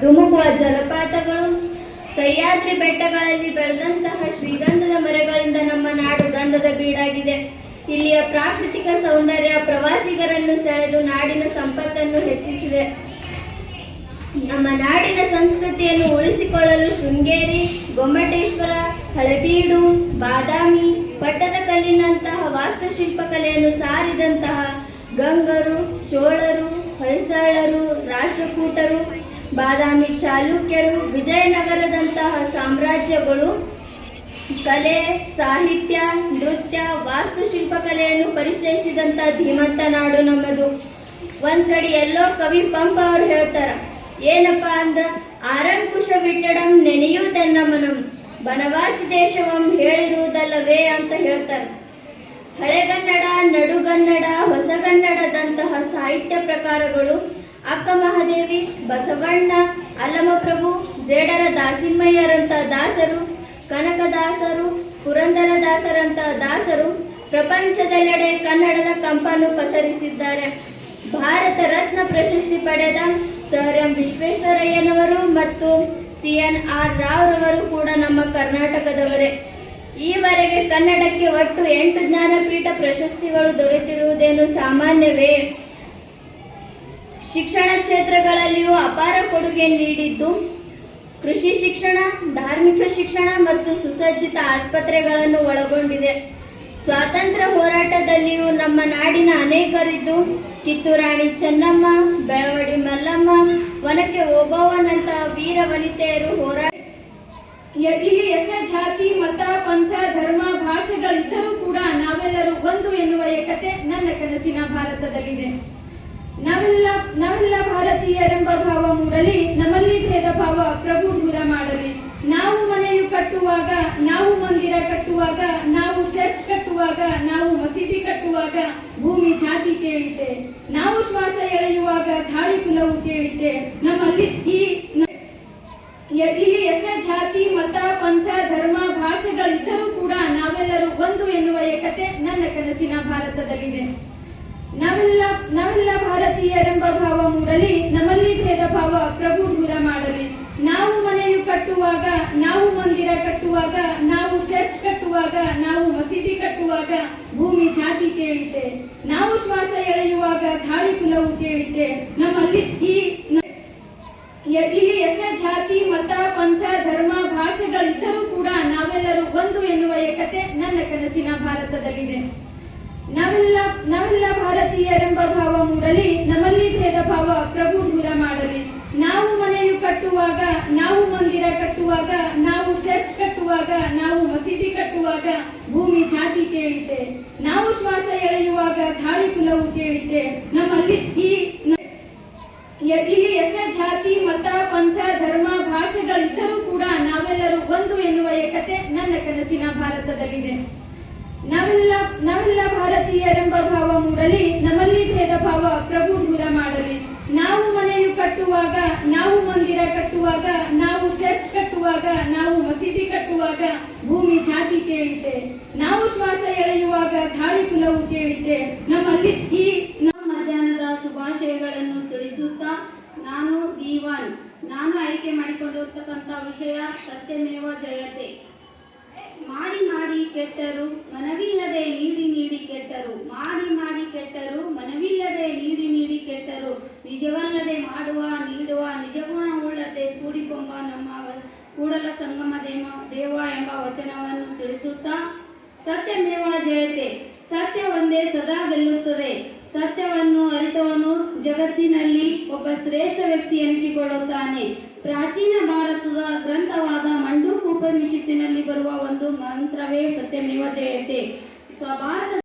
ಧುಮುಕುವ ಜಲಪಾತಗಳು, ಸಹ್ಯಾದ್ರಿ ಬೆಟ್ಟಗಳಲ್ಲಿ ಬೆಳೆದಂತಹ ಶ್ರೀಗಂಧದ ಮರಗಳಿಂದ ನಮ್ಮ ನಾಡು ಗಂಧದ ಬೀಡಾಗಿದೆ. ಇಲ್ಲಿಯ ಪ್ರಾಕೃತಿಕ ಸೌಂದರ್ಯ ಪ್ರವಾಸಿಗರನ್ನು ಸೆಳೆದು ನಾಡಿನ ಸಂಪತ್ತನ್ನು ಹೆಚ್ಚಿಸಿದೆ. ನಮ್ಮ ನಾಡಿನ ಸಂಸ್ಕೃತಿಯನ್ನು ಉಳಿಸಿಕೊಳ್ಳಲು ಶೃಂಗೇರಿ, ಗೊಮ್ಮಟೇಶ್ವರ, ಹಳೆಬೀಡು, ಬಾದಾಮಿ ಪಟ್ಟದಕಲ್ಲಿನಂತಹ ವಾಸ್ತುಶಿಲ್ಪ ಕಲೆಯನ್ನು ಸಾರಿದಂತಹ ಗಂಗರು, ಚೋಳರು, ಹೊಯ್ಸಳರು, ರಾಷ್ಟ್ರಕೂಟರು ಬಾದಾಮಿ ಚಾಲುಕ್ಯರು ವಿಜಯನಗರದಂತಹ ಸಾಮ್ರಾಜ್ಯಗಳು ಕಲೆ, ಸಾಹಿತ್ಯ, ನೃತ್ಯ ವಾಸ್ತುಶಿಲ್ಪ ಕಲೆಯನ್ನು ಪರಿಚಯಿಸಿದಂತ ಧೀಮಂತ ನಾಡು ನಮ್ಮದು. ಒಂದ್ ಕಡೆ ಎಲ್ಲೋ ಕವಿ ಪಂಪ ಅವ್ರು ಹೇಳ್ತಾರ, ಏನಪ್ಪಾ ಅಂದ್ರ ಆರಂಕುಶ ಬಿಟ್ಟಡಂ ನೆನೆಯುವುದೆನ್ನಮನಂ, ಬನವಾಸಿ ದೇಶವಂ ಹೇಳಿರುವುದಲ್ಲವೇ ಅಂತ ಹೇಳ್ತಾರ. ಹಳೆಗನ್ನಡ, ನಡುಗನ್ನಡ, ಹೊಸಗನ್ನಡದಂತಹ ಸಾಹಿತ್ಯ ಪ್ರಕಾರಗಳು ಅಕ್ಕ ಮಹಾದೇವಿ ಬಸವಣ್ಣ, ಅಲ್ಲಮಪ್ರಭು, ಜೇಡರ ದಾಸಿಮ್ಮಯ್ಯರಂಥ ದಾಸರು, ಕನಕದಾಸರು ಪುರಂದರದಾಸರಂತ ದಾಸರು, ಪ್ರಪಂಚದೆಲ್ಲೆಡೆ ಕನ್ನಡದ ಕಂಪನ್ನು ಪಸರಿಸಿದ್ದಾರೆ. ಭಾರತ ರತ್ನ ಪ್ರಶಸ್ತಿ ಪಡೆದ ಸರ್ ಎಂ ವಿಶ್ವೇಶ್ವರಯ್ಯನವರು ಮತ್ತು ಸಿ ಎನ್ ಆರ್ ರಾವ್ರವರು ಕೂಡ ನಮ್ಮ ಕರ್ನಾಟಕದವರೇ. ಈವರೆಗೆ ಕನ್ನಡಕ್ಕೆ ಒಟ್ಟು ಎಂಟು ಜ್ಞಾನಪೀಠ ಪ್ರಶಸ್ತಿಗಳು ದೊರೆತಿರುವುದೇನು ಸಾಮಾನ್ಯವೇ? ಶಿಕ್ಷಣ ಕ್ಷೇತ್ರಗಳಲ್ಲಿಯೂ ಅಪಾರ ಕೊಡುಗೆ ನೀಡಿದ್ದು ಕೃಷಿ ಶಿಕ್ಷಣ, ಧಾರ್ಮಿಕ ಶಿಕ್ಷಣ ಮತ್ತು ಸುಸಜ್ಜಿತ ಆಸ್ಪತ್ರೆಗಳನ್ನು ಒಳಗೊಂಡಿದೆ. ಸ್ವಾತಂತ್ರ್ಯ ಹೋರಾಟದಲ್ಲಿಯೂ ನಮ್ಮ ನಾಡಿನ ಅನೇಕರಿದ್ದು ಕಿತ್ತೂರಾಣಿ ಚೆನ್ನಮ್ಮ, ಬೆಳವಡಿ ಮಲ್ಲಮ್ಮ ಒನಕೆ ಓಬವ್ವನಂತಹ ವೀರ ವನಿತೆಯರು ಹೋರಾಟ ಇಲ್ಲಿ ಜಾತಿ, ಮತ, ಪಂಥ, ಧರ್ಮ, ಭಾಷೆಗಳಿದ್ದರೂ ಕೂಡ ನಾವೆಲ್ಲರೂ ಒಂದು ಎನ್ನುವ ಏಕತೆ ನನ್ನ ಕನಸಿನ ಭಾರತದಲ್ಲಿದೆ. ನಾವೆಲ್ಲ ನಾವೆಲ್ಲ ಭಾರತೀಯರೆಂಬ ಭಾವ ಮೂಡಲಿ ನಮ್ಮಲ್ಲಿ ಭೇದ ಭಾವ ಪ್ರಭು ದೂರ ಮಾಡಲಿ. ನಾವು ಮನೆಯು ಕಟ್ಟುವಾಗ, ನಾವು ಮಂದಿರ ಕಟ್ಟುವಾಗ, ನಾವು ಚರ್ಚ್ ಕಟ್ಟುವಾಗ, ನಾವು ಮಸೀದಿ ಕಟ್ಟುವಾಗ ಭೂಮಿ ಜಾತಿ ಕೇಳಿದ್ದೆ. ನಾವು ಶ್ವಾಸ ಎಳೆಯುವಾಗ ಗಾಳಿ ಕುಲವು ಕೇಳಿದ್ದೆ. ನಮ್ಮಲ್ಲಿ ಈ ಇಲ್ಲಿ ಎಷ್ಟೇ ಜಾತಿ, ಮತ, ಪಂಥ, ಧರ್ಮ, ಭಾಷೆಗಳಿದ್ದರೂ ಕೂಡ ನಾವೆಲ್ಲರೂ ಒಂದು ಎನ್ನುವ ಏಕತೆ ನನ್ನ ಕನಸಿನ ಭಾರತದಲ್ಲಿದೆ. ನಾವೆಲ್ಲ ನಾವೆಲ್ಲ ಭಾರತೀಯರೆಂಬ ಭಾವ ಮೂಡಲಿ ನಮ್ಮಲ್ಲಿ ಭೇದ ಭಾವ ಪ್ರಭು ದೂರ ಮಾಡಲಿ. ನಾವು ಮನೆಯು ಕಟ್ಟುವಾಗ, ನಾವು ಮಂದಿರ ಕಟ್ಟುವಾಗ, ನಾವು ಚರ್ಚ್ ಕಟ್ಟುವಾಗ, ನಾವು ಮಸೀದಿ ಕಟ್ಟುವಾಗ ಭೂಮಿ ಜಾತಿ ಕೇಳಿದ್ದೆ. ನಾವು ಶ್ವಾಸ ಎಳೆಯುವಾಗ ಗಾಳಿ ಕುಲವು ಕೇಳಿದ್ದೆ. ನಮ್ಮಲ್ಲಿ ಈ ಇಲ್ಲಿ ಎಷ್ಟೇ ಜಾತಿ, ಮತ, ಪಂಥ, ಧರ್ಮ, ಭಾಷೆಗಳಿದ್ದರೂ ಕೂಡ ನಾವೆಲ್ಲರೂ ಒಂದು ಎನ್ನುವ ಏಕತೆ ನನ್ನ ಕನಸಿನ ಭಾರತದಲ್ಲಿದೆ. ನಾವೆಲ್ಲ ನಾವೆಲ್ಲ ಭಾರತೀಯರೆಂಬ ಭಾವ ಮೂಡಲಿ ನಮ್ಮಲ್ಲಿ ಭೇದ ಭಾವ ಪ್ರಭು ದೂರ ಮಾಡಲಿ. ನಾವು ಮನೆಯು ಕಟ್ಟುವಾಗ, ನಾವು ಮಂದಿರ ಕಟ್ಟುವಾಗ, ನಾವು ಚರ್ಚ್ ಕಟ್ಟುವಾಗ, ನಾವು ಮಸೀದಿ ಕಟ್ಟುವಾಗ ಭೂಮಿ ಜಾತಿ ಕೇಳಿದ್ದೆ. ನಾವು ಶ್ವಾಸ ಎಳೆಯುವಾಗ ಗಾಳಿ ಕುಲವು ಕೇಳಿದ್ದೆ. ನಮ್ಮಲ್ಲಿ ಈ ಇಲ್ಲಿ ಎಷ್ಟೇ ಜಾತಿ, ಮತ, ಪಂಥ, ಧರ್ಮ, ಭಾಷೆಗಳಿದ್ದರೂ ಕೂಡ ನಾವೆಲ್ಲರೂ ಒಂದು ಎನ್ನುವ ಏಕತೆ ನನ್ನ ಕನಸಿನ ಭಾರತದಲ್ಲಿದೆ. ನಾವೆಲ್ಲ ನಾವೆಲ್ಲ ಭಾರತೀಯರೆಂಬ ಭಾವ ಮೂಡಲಿ, ನಮ್ಮಲ್ಲಿ ಭೇದ ಭಾವ ಪ್ರಭು ದೂರ ಮಾಡಲಿ. ನಾವು ಮನೆಯು ಕಟ್ಟುವಾಗ, ನಾವು ಮಂದಿರ ಕಟ್ಟುವಾಗ, ನಾವು ಚರ್ಚ್ ಕಟ್ಟುವಾಗ, ನಾವು ಮಸೀದಿ ಕಟ್ಟುವಾಗ ಭೂಮಿ ಜಾತಿ ಕೇಳಿದ್ದೆ. ನಾವು ಶ್ವಾಸ ಎಳೆಯುವಾಗ ಗಾಳಿ ಕುಲವು ಕೇಳಿದ್ದೆ. ನಮ್ಮಲ್ಲಿ ಈ ನಮ್ಮ ಮಧ್ಯಾಹ್ನದ ಶುಭಾಶಯಗಳನ್ನು ತಿಳಿಸುತ್ತಾ ನಾನು ಡಿ ನಾನು ಆಯ್ಕೆ ಮಾಡಿಕೊಂಡಿರ್ತಕ್ಕಂಥ ವಿಷಯ ಸತ್ಯಮೇವ ಜಯತೆ. ಮಾಡಿ ಮಾಡಿ ಕೆಟ್ಟರು, ಮನವಿಲ್ಲದೆ ನೀಡಿ ನೀಡಿ ಕೆಟ್ಟರು. ಮಾಡಿ ಮಾಡಿ ಕೆಟ್ಟರು, ಮನವಿಲ್ಲದೆ ನೀಡಿ ನೀಡಿ ಕೆಟ್ಟರು. ನಿಜವಲ್ಲದೆ ಮಾಡುವ, ನೀಡುವ ನಿಜಗುಣವುಳ್ಳದೆ ಕೂಡಿಕೊಂಬ ನಮ್ಮ ಕೂಡಲ ಸಂಗಮ ದೇವ ದೇವ ಎಂಬ ವಚನವನ್ನು ತಿಳಿಸುತ್ತಾ, ಸತ್ಯಮೇವ ಜಯತೆ. ಸತ್ಯ ಒಂದೇ ಸದಾ ಗೆಲ್ಲುತ್ತದೆ ಸತ್ಯವನ್ನು ಅರಿತವನು ಜಗತ್ತಿನಲ್ಲಿ ಒಬ್ಬ ಶ್ರೇಷ್ಠ ವ್ಯಕ್ತಿ ಎನಿಸಿಕೊಳ್ಳುತ್ತಾನೆ. ಪ್ರಾಚೀನ ಭಾರತದ ಗ್ರಂಥವಾದ ಮಂಡೂಕ ಉಪನಿಷತ್ತಿನಲ್ಲಿ ಬರುವ ಒಂದು ಮಂತ್ರವೇ ಸತ್ಯಮೇವ ಜಯತೆ. ಸ್ವಭಾವ